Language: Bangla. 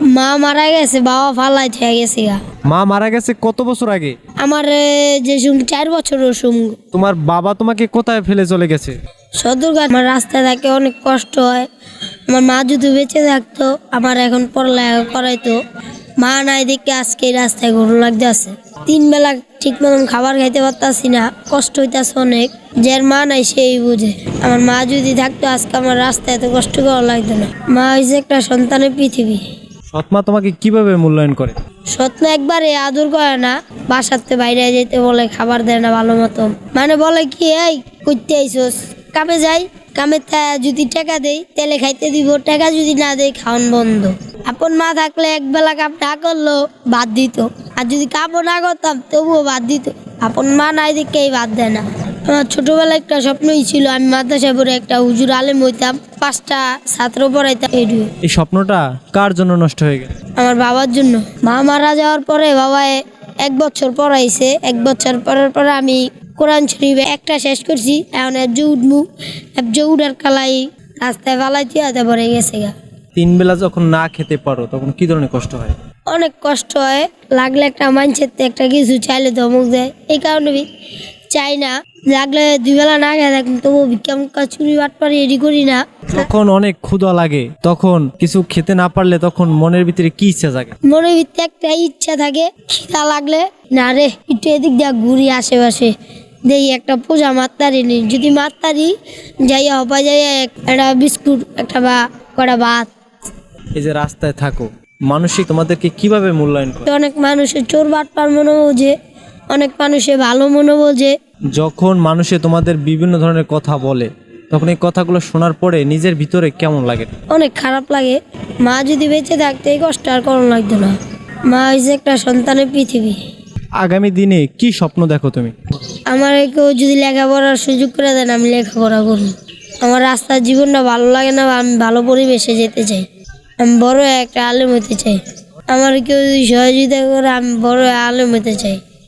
মা মারা গেছে বাবা ফালাই থেকে গেছে গা। মা মারা গেছে কত বছর আগে? আমার যে সুম চার বছর সুম। তোমার বাবা তোমাকে কোথায় ফেলে চলে গেছে? সদরঘাট আমার রাস্তায় থাকে অনেক কষ্ট হয়। আমার মা যদি বেঁচে থাকতো আমার এখন পড়ালেখা করাইতো। মা নাই দেখে আজকে রাস্তায় ঘুরো লাগতে আছে। তিন বেলা ঠিক মতন খাবার খাইতে পারতাছি না কষ্ট হইতাছে অনেক। যার মা নাই সেই বুঝে। আমার মা যদি থাকতো আজকে আমার রাস্তায় এত কষ্ট করা লাগতো না। মা হয়েছে একটা সন্তানের পৃথিবী। সৎমা তোমাকে কীভাবে মূল্যায়ন করে? সত্য একবারে আদর করে না, বাসাতে বাইরে যেতে বলে খাবার দেয় না ভালো মতো। মানে বলে কি, এই করতে আইসোস, কামে যাই, কামে যদি টাকা দেই তেলে খাইতে দিব, টাকা যদি না দেই, খাওয়ান বন্ধ। আপন মা থাকলে এক বেলা কাম না করল বাদ দিত। আর যদি কামও না করতাম, তবুও বাদ দিত। আপন মা নাই দেখে বাদ দেয় না। আমার ছোটবেলায় একটা স্বপ্নই ছিল আমি মাদ্রাসায় পড়ে একটা হুজুর আলেম হইতাম পাঁচটা ছাত্র পড়াইতাম এই স্বপ্নটা কার জন্য নষ্ট হয়ে গেল? আমার বাবার জন্য। মা মারা যাওয়ার পরে বাবা এক বছর পড়াইছে এক বছর পরের পরে আমি কোরআন শরীফ একটা শেষ করছি এখন এবজে উঠবো এবজে উঠার কালাই রাস্তায় ফালাইতে তারপরে গেছে গা। তিন বেলা যখন না খেতে পারো তখন কি ধরনের কষ্ট হয়? অনেক কষ্ট হয় লাগলে একটা তো একটা কিছু চাইলে ধমক দেয়। এই কারণে চাই না। লাগলে দুই বেলা না খেয়ে থাকুন তবু ভিক্ষা চুরি বাট পারি এডি করি না। যখন অনেক ক্ষুধা লাগে তখন কিছু খেতে না পারলে তখন মনের ভিতরে কি ইচ্ছা জাগে? মনের ভিতরে একটা ইচ্ছা থাকে খিদা লাগলে না রে একটু এদিক দিয়ে ঘুরি আশেপাশে। দেখি একটা পূজা মাত্তারি নি। যদি মাত্তারি যাইয়া হবা যাইয়া একটা বিস্কুট একটা বা কটা ভাত। এই যে রাস্তায় থাকো মানুষই তোমাদেরকে কীভাবে মূল্যায়ন করে? অনেক মানুষের চোর বাটপার মনে বোঝে অনেক মানুষে ভালো মনে বোঝে। যখন মানুষে তোমাদের বিভিন্ন ধরনের কথা বলে তখন এই কথাগুলো শোনার পরে নিজের ভিতরে কেমন লাগে? অনেক খারাপ লাগে। মা যদি বেঁচে থাকতে এই কষ্ট আর করণ লাগতো না। মা হয়েছে একটা সন্তানের পৃথিবী। আগামী দিনে কি স্বপ্ন দেখো তুমি? আমার কেউ যদি লেখাপড়ার সুযোগ করে দেন আমি লেখাপড়া করব। আমার রাস্তার জীবনটা ভালো লাগে না বা আমি ভালো পরিবেশে যেতে চাই। আমি বড় একটা আলেম হতে চাই। আমার কেউ যদি সহযোগিতা করে আমি বড় আলেম হতে চাই।